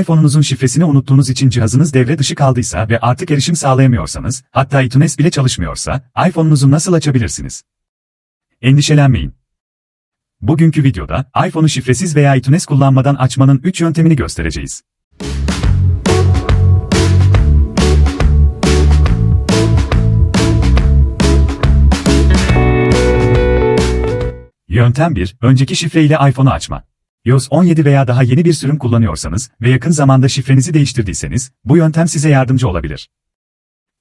iPhone'unuzun şifresini unuttuğunuz için cihazınız devre dışı kaldıysa ve artık erişim sağlayamıyorsanız, hatta iTunes bile çalışmıyorsa, iPhone'unuzu nasıl açabilirsiniz? Endişelenmeyin. Bugünkü videoda, iPhone'u şifresiz veya iTunes kullanmadan açmanın 3 yöntemini göstereceğiz. Yöntem 1, önceki şifre ile iPhone'u açma. iOS 17 veya daha yeni bir sürüm kullanıyorsanız ve yakın zamanda şifrenizi değiştirdiyseniz, bu yöntem size yardımcı olabilir.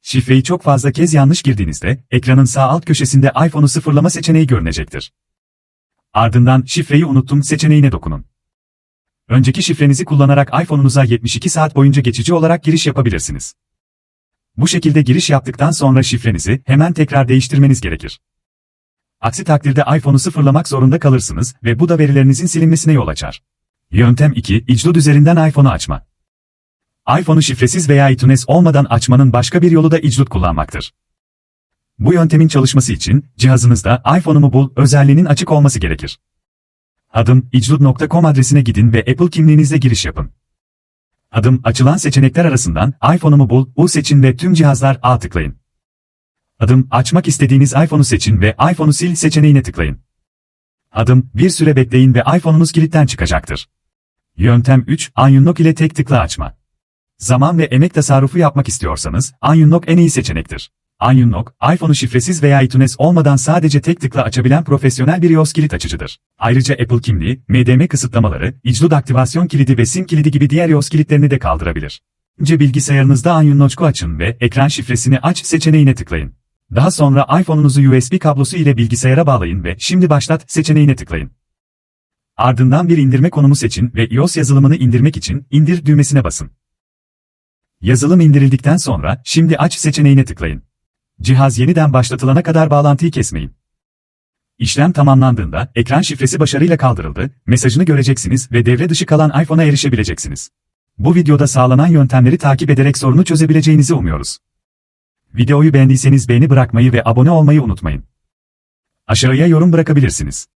Şifreyi çok fazla kez yanlış girdiğinizde, ekranın sağ alt köşesinde iPhone'u sıfırlama seçeneği görünecektir. Ardından şifreyi unuttum seçeneğine dokunun. Önceki şifrenizi kullanarak iPhone'unuza 72 saat boyunca geçici olarak giriş yapabilirsiniz. Bu şekilde giriş yaptıktan sonra şifrenizi hemen tekrar değiştirmeniz gerekir. Aksi takdirde iPhone'u sıfırlamak zorunda kalırsınız ve bu da verilerinizin silinmesine yol açar. Yöntem 2, icloud üzerinden iPhone'u açma. iPhone'u şifresiz veya iTunes olmadan açmanın başka bir yolu da icloud kullanmaktır. Bu yöntemin çalışması için, cihazınızda iPhone'umu bul özelliğinin açık olması gerekir. Adım, icloud.com adresine gidin ve Apple kimliğinizle giriş yapın. Adım, açılan seçenekler arasından iPhone'umu bul, U seçin ve tüm cihazlar A tıklayın. Adım, açmak istediğiniz iPhone'u seçin ve iPhone'u sil seçeneğine tıklayın. Adım, bir süre bekleyin ve iPhone'unuz kilitten çıkacaktır. Yöntem 3, Unlock ile tek tıkla açma. Zaman ve emek tasarrufu yapmak istiyorsanız, Unlock en iyi seçenektir. Unlock, iPhone'u şifresiz veya iTunes olmadan sadece tek tıkla açabilen profesyonel bir iOS kilit açıcıdır. Ayrıca Apple kimliği, MDM kısıtlamaları, icloud aktivasyon kilidi ve SIM kilidi gibi diğer iOS kilitlerini de kaldırabilir. Önce bilgisayarınızda Unlock'u açın ve ekran şifresini aç seçeneğine tıklayın. Daha sonra iPhone'unuzu USB kablosu ile bilgisayara bağlayın ve şimdi başlat seçeneğine tıklayın. Ardından bir indirme konumu seçin ve iOS yazılımını indirmek için indir düğmesine basın. Yazılım indirildikten sonra şimdi aç seçeneğine tıklayın. Cihaz yeniden başlatılana kadar bağlantıyı kesmeyin. İşlem tamamlandığında ekran şifresi başarıyla kaldırıldı mesajını göreceksiniz ve devre dışı kalan iPhone'a erişebileceksiniz. Bu videoda sağlanan yöntemleri takip ederek sorunu çözebileceğinizi umuyoruz. Videoyu beğendiyseniz beğeni bırakmayı ve abone olmayı unutmayın. Aşağıya yorum bırakabilirsiniz.